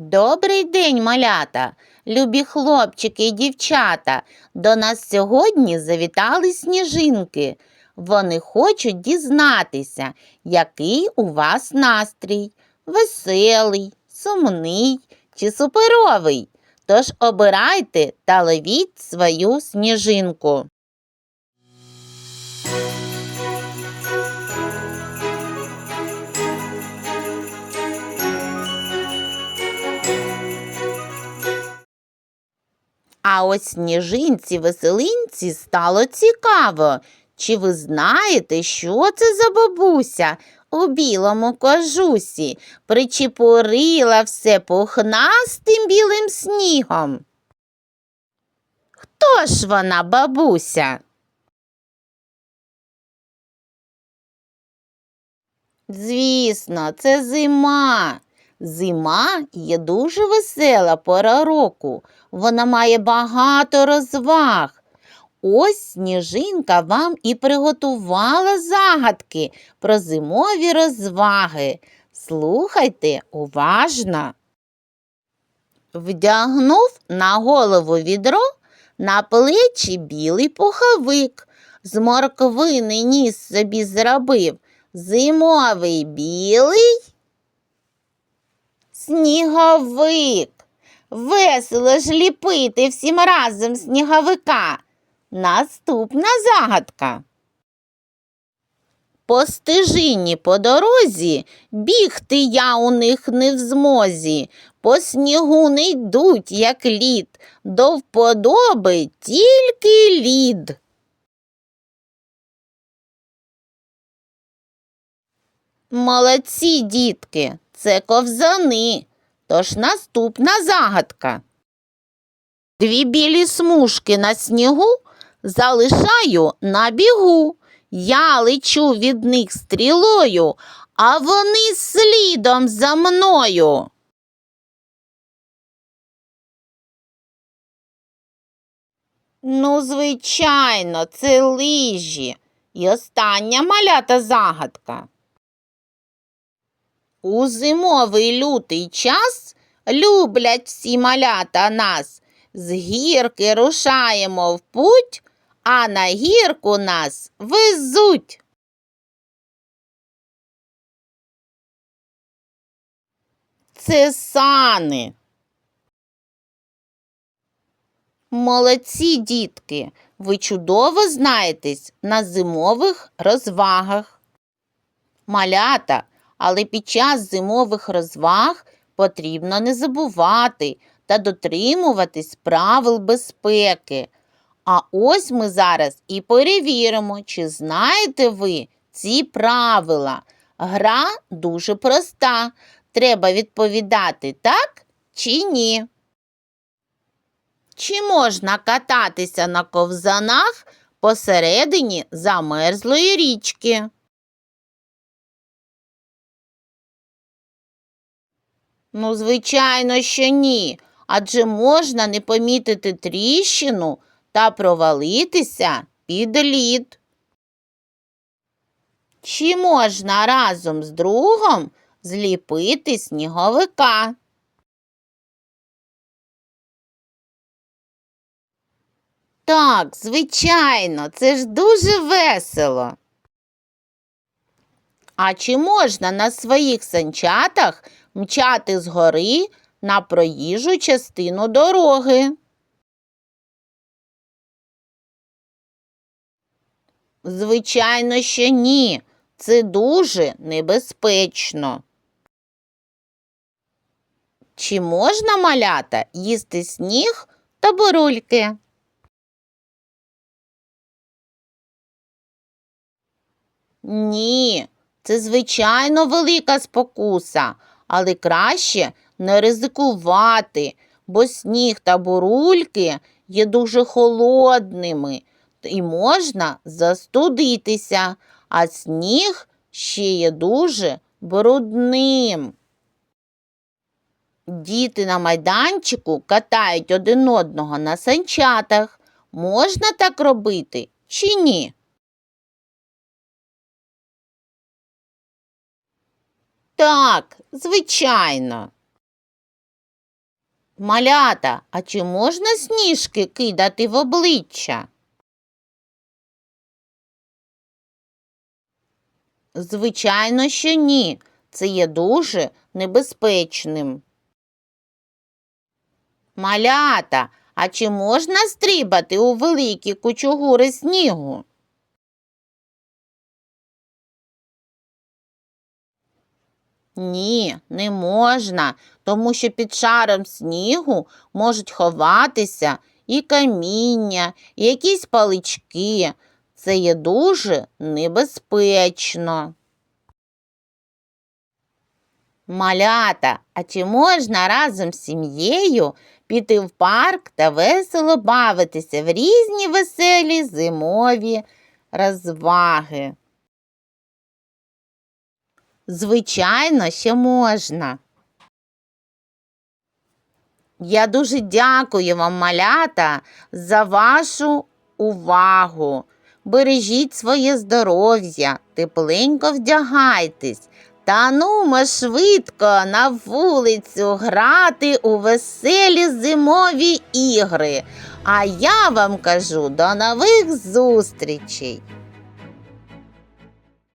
Добрий день, малята, любі хлопчики і дівчата. До нас сьогодні завітали сніжинки. Вони хочуть дізнатися, який у вас настрій веселий, сумний чи суперовий. Тож обирайте та ловіть свою сніжинку. А ось сніжинці веселинці стало цікаво. Чи ви знаєте, що це за бабуся у білому кожусі причепурила все пухнастим білим снігом? Хто ж вона, бабуся? Звісно, це зима. Зима є дуже весела пора року. Вона має багато розваг. Ось сніжинка вам і приготувала загадки про зимові розваги. Слухайте уважно. Вдягнув на голову відро, на плечі білий пуховик. З морквини ніс собі зробив зимовий білий сніговик. Весело ж ліпити всім разом сніговика. Наступна загадка. По стежині по дорозі бігти я у них не в змозі, по снігу не йдуть, як лід, до вподоби тільки лід. Молодці, дітки, це ковзани. Тож наступна загадка. Дві білі смужки на снігу залишаю на бігу. Я лечу від них стрілою, а вони слідом за мною. Ну, звичайно, це лижі. І остання малята загадка. У зимовий лютий час люблять всі малята нас. З гірки рушаємо в путь, а на гірку нас везуть. Це сани. Молодці, дітки, ви чудово знаєтесь на зимових розвагах. Малята, але під час зимових розваг потрібно не забувати та дотримуватись правил безпеки. А ось ми зараз і перевіримо, чи знаєте ви ці правила. Гра дуже проста. Треба відповідати так чи ні. Чи можна кататися на ковзанах посередині замерзлої річки? Ну, звичайно, що ні. Адже можна не помітити тріщину та провалитися під лід. Чи можна разом з другом зліпити сніговика? Так, звичайно, це ж дуже весело. А чи можна на своїх санчатах мчати згори на проїжджу частину дороги? Звичайно, що ні. Це дуже небезпечно. Чи можна малята їсти сніг та бурульки? Ні, це звичайно велика спокуса, але краще не ризикувати, бо сніг та бурульки є дуже холодними і можна застудитися, а сніг ще є дуже брудним. Діти на майданчику катають один одного на санчатах. Можна так робити чи ні? Так, звичайно. Малята, а чи можна сніжки кидати в обличчя? Звичайно, що ні. Це є дуже небезпечним. Малята, а чи можна стрибати у великі кучугури снігу? Ні, не можна, тому що під шаром снігу можуть ховатися і каміння, і якісь палички. Це є дуже небезпечно. Малята, а чи можна разом з сім'єю піти в парк та весело бавитися в різні веселі зимові розваги? Звичайно, що можна. Я дуже дякую вам, малята, за вашу увагу. Бережіть своє здоров'я, тепленько вдягайтесь. Та нумо швидко на вулицю грати у веселі зимові ігри. А я вам кажу до нових зустрічей!